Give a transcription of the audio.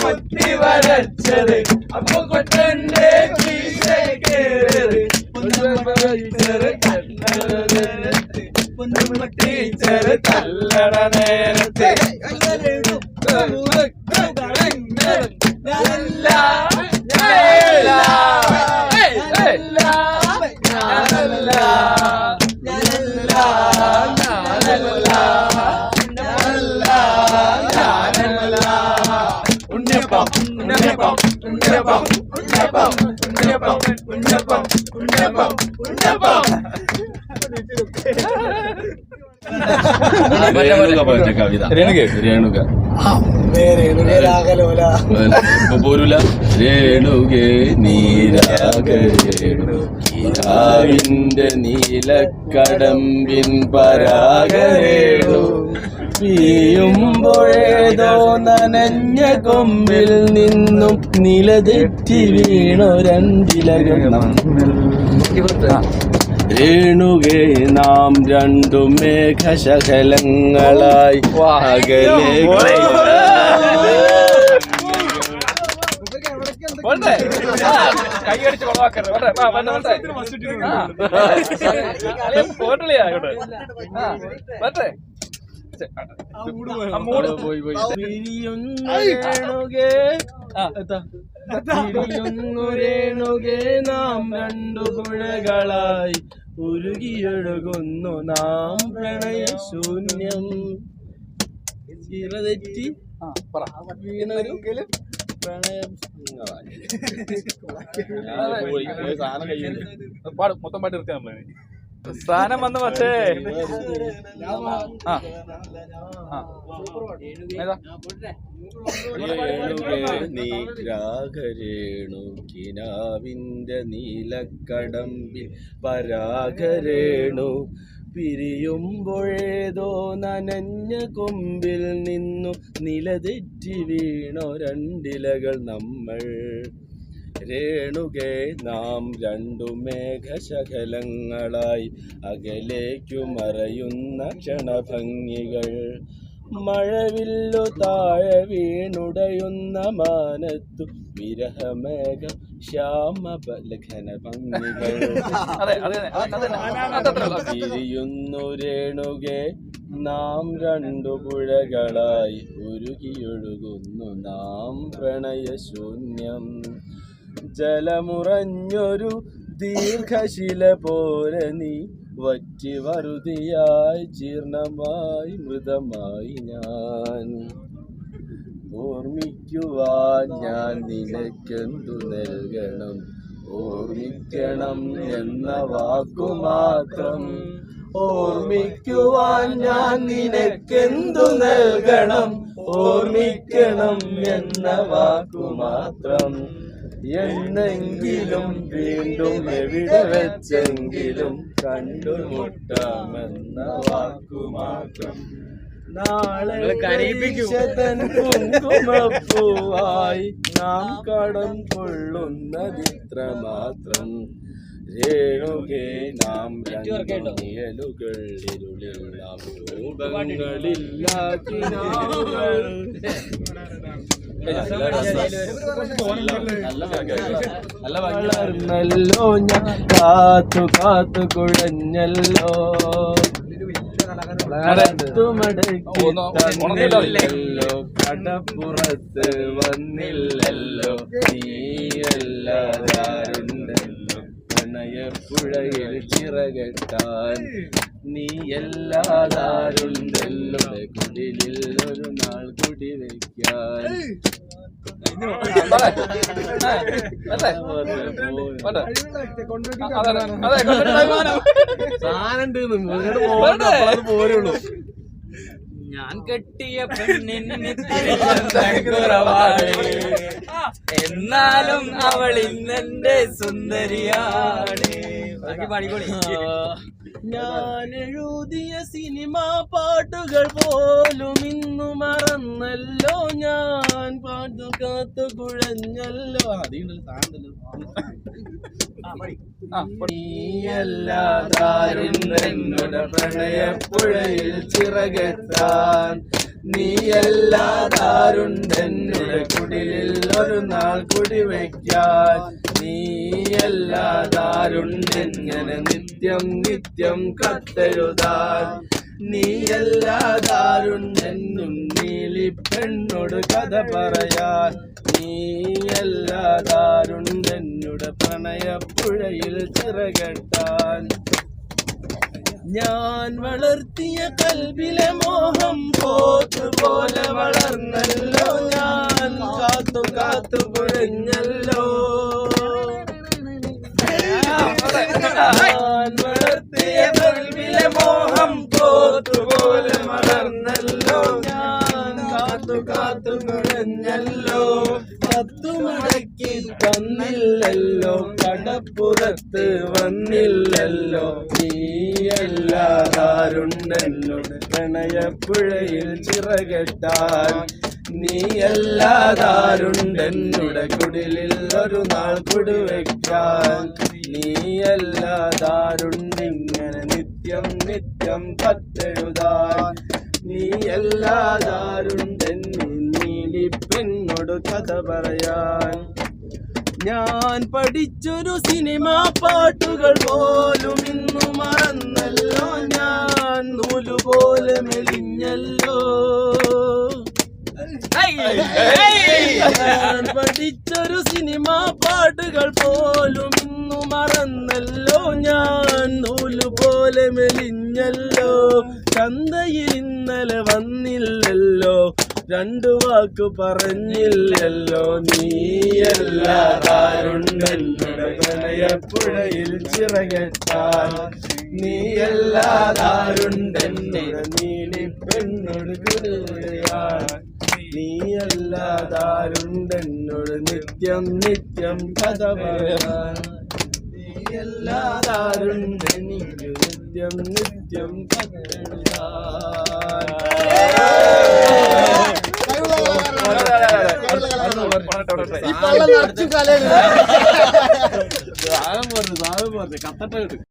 കൊത്തി വരച്ചത് അപ്പൊ കൊട്ടന്റെ കീശ കേറിയത്. ടീച്ചർ തല്ലട നേരത്തെ. രേണുക പോരൂല രേണുകേ നീലക്കടമ്പിൻ പരാഗരേണു പിയുമ്പോഴേതോ നനഞ്ഞ കൊമ്പിൽ നിന്നും നിലതെറ്റി വീണൊരണ്ടിലകണം രേണുകേ നാം രണ്ടു മേഘശകലങ്ങളായി അകലെ കൈയടിച്ച് കൊളവാക്കരുത്. പോട്ടെ. ായി നാം ഉരുകിയൊഴുകുന്നു. നാം പ്രണയശൂന്യം ചിറതെറ്റി വീണൊരുക്കലും പ്രണയം സാധനം കയ്യിൽ മൊത്തം പാട്ട് നിർത്തിയാൽ നമ്മളെ സ്ഥാനം വന്ന് പക്ഷേ ആ. കിനാവിന്റെ നീലക്കടമ്പിൽ പരാഗരേണു പിരിയുമ്പോഴേതോ നനഞ്ഞ കൊമ്പിൽ നിന്നു നിലതെറ്റി വീണോ രണ്ടിലകൾ നമ്മൾ. രേണുകെ നാം രണ്ടു മേഘശകലങ്ങളായി അകലേക്കു മറയുന്ന ക്ഷണഭംഗികൾ. മഴവില്ലു താഴെ വീണുടയുന്ന മാനത്തു വിരഹമേഘ ശ്യാമബലഘന ഭംഗികൾ തിരിയുന്നു രേണുകെ നാം രണ്ടു പുഴകളായി ഉരുകിയൊഴുകുന്നു. നാം പ്രണയശൂന്യം ജലമുറഞ്ഞൊരു ദീർഘശില പോലെ നീ വറ്റി വറുതിയായി ജീർണമായി മൃതമായി ഞാൻ. ഓർമ്മിക്കുവാൻ ഞാൻ നിനക്കെന്തു നൽകണം? ഓർമ്മിക്കണം എന്ന വാക്കു മാത്രം ഓർമ്മിക്കുവാൻ ഞാൻ നിനക്കെന്തു നൽകണം? ഓർമ്മിക്കണം എന്ന വാക്കു മാത്രം എന്നെങ്കിലും വീണ്ടും എവിടെ വെച്ചെങ്കിലും കണ്ടുമുട്ടാമെന്ന വാക്കു മാത്രം നാളെ കുങ്കുമപ്പൂവായി നാം കടം കൊള്ളുന്നതിത്ര മാത്രം രേണുകേ നാം രണ്ടുകൾ വളർന്നല്ലോ ഞാൻ കാത്തു കാത്തു കുഴഞ്ഞല്ലോ തന്നില്ലല്ലോ കടപ്പുറത്ത് വന്നില്ലല്ലോ നീയല്ലാതാരുണ്ടല്ലോ പ്രണയപ്പുഴയിൽ ചിറകെട്ടാൻ. നീയല്ലാതാരുണ്ടല്ലോ കുടിലിൽ ഒരു നാൾ കുടി വയ്ക്കാൻ സാധനം പോരുള്ളൂ ഞാൻ കെട്ടിയ പെണ്ണിന് കുറവാണ് എന്നാലും അവൾ ഇന്നെന്റെ സുന്ദരിയാണ് ഞാൻ എഴുതിയ സിനിമ പാട്ടുകൾ പോലും ഇന്നു മറന്നല്ലോ ഞാൻ. പാട്ടു കാത്തു കുഴഞ്ഞല്ലോ. നീയല്ലാതാരുണ്ടെന്നുടെ പ്രണയപ്പുഴയിൽ ചിറകെത്താൻ. നീയല്ലാതാരുണ്ടെന്നുടെ കുടിലിൽ ഒരു നാൾ കുടിവയ്ക്കാൻ നീയല്ലാതാരുണ്ടെങ്ങനെ നിത്യം നിത്യം കത്തെഴുതാൻ. നീയല്ലാതാരുണ്ടെന്നും നീലി പെണ്ണോട് കഥ പറയാൻ. നീയല്ലാതാരുണ്ടെന്നുടെ പ്രണയപ്പുഴയിൽ ചിറകെട്ടാൻ. ഞാൻ വളർത്തിയ കൽബിലെ മോഹം പോത്തുപോലെ വളർന്നല്ലോ. ഞാൻ കാത്തു കാത്തു കുഴഞ്ഞല്ലോ ഞാൻ വളർത്തിയ കൽബിലെ മോഹം പോത്തുപോലെ വളർന്നല്ലോ. ഞാൻ കാത്തു കാത്തു കുഴഞ്ഞല്ലോ പത്തു മടക്കി തന്നില്ലല്ലോ. കടപ്പുറത്ത് വന്നില്ലല്ലോ. നീയല്ലാതാരുണ്ടല്ലോ പ്രണയപ്പുഴയിൽ ചിറകെട്ടാൻ. നീയല്ലാതാരുണ്ടെന്നുടെ കുടിലിൽ ഒരു നാൾ കുടിവെക്കാൻ. നീയല്ലാതാരുണ്ടിങ്ങനെ നിത്യം നിത്യം കത്തെഴുതാൻ. നീയല്ലാതാരുണ്ട് പെണ്ണോട് കഥ പറയാൻ. ഞാൻ പഠിച്ചൊരു സിനിമ പാട്ടുകൾ പോലും ഇന്നു മറന്നല്ലോ. ഞാൻ നൂലുപോലെ മെലിഞ്ഞല്ലോ. ഞാൻ പഠിച്ചൊരു സിനിമ പാട്ടുകൾ പോലും ഇന്നു മറന്നല്ലോ. ഞാൻ നൂലുപോലെ മെലിഞ്ഞല്ലോ. ചന്തയിൽ ഇന്നലെ വന്നില്ലല്ലോ രണ്ടു വാക്ക് പറഞ്ഞില്ലല്ലോ നീയല്ലാതാരുണ്ടെന്നുടെ ചിറകെട്ടാൻ നീയല്ലാതാരുണ്ടെന്നുടെ നീലി പെണ്ണോട് കുരുകയാൻ നീയല്ലാതാരുണ്ടെന്നോട് നിത്യം നിത്യം കഥ പറയാൻ. നീയല്ലാതാരുണ്ടെനിക്ക് നിത്യം നിത്യം കഥ കത്തട്ടെ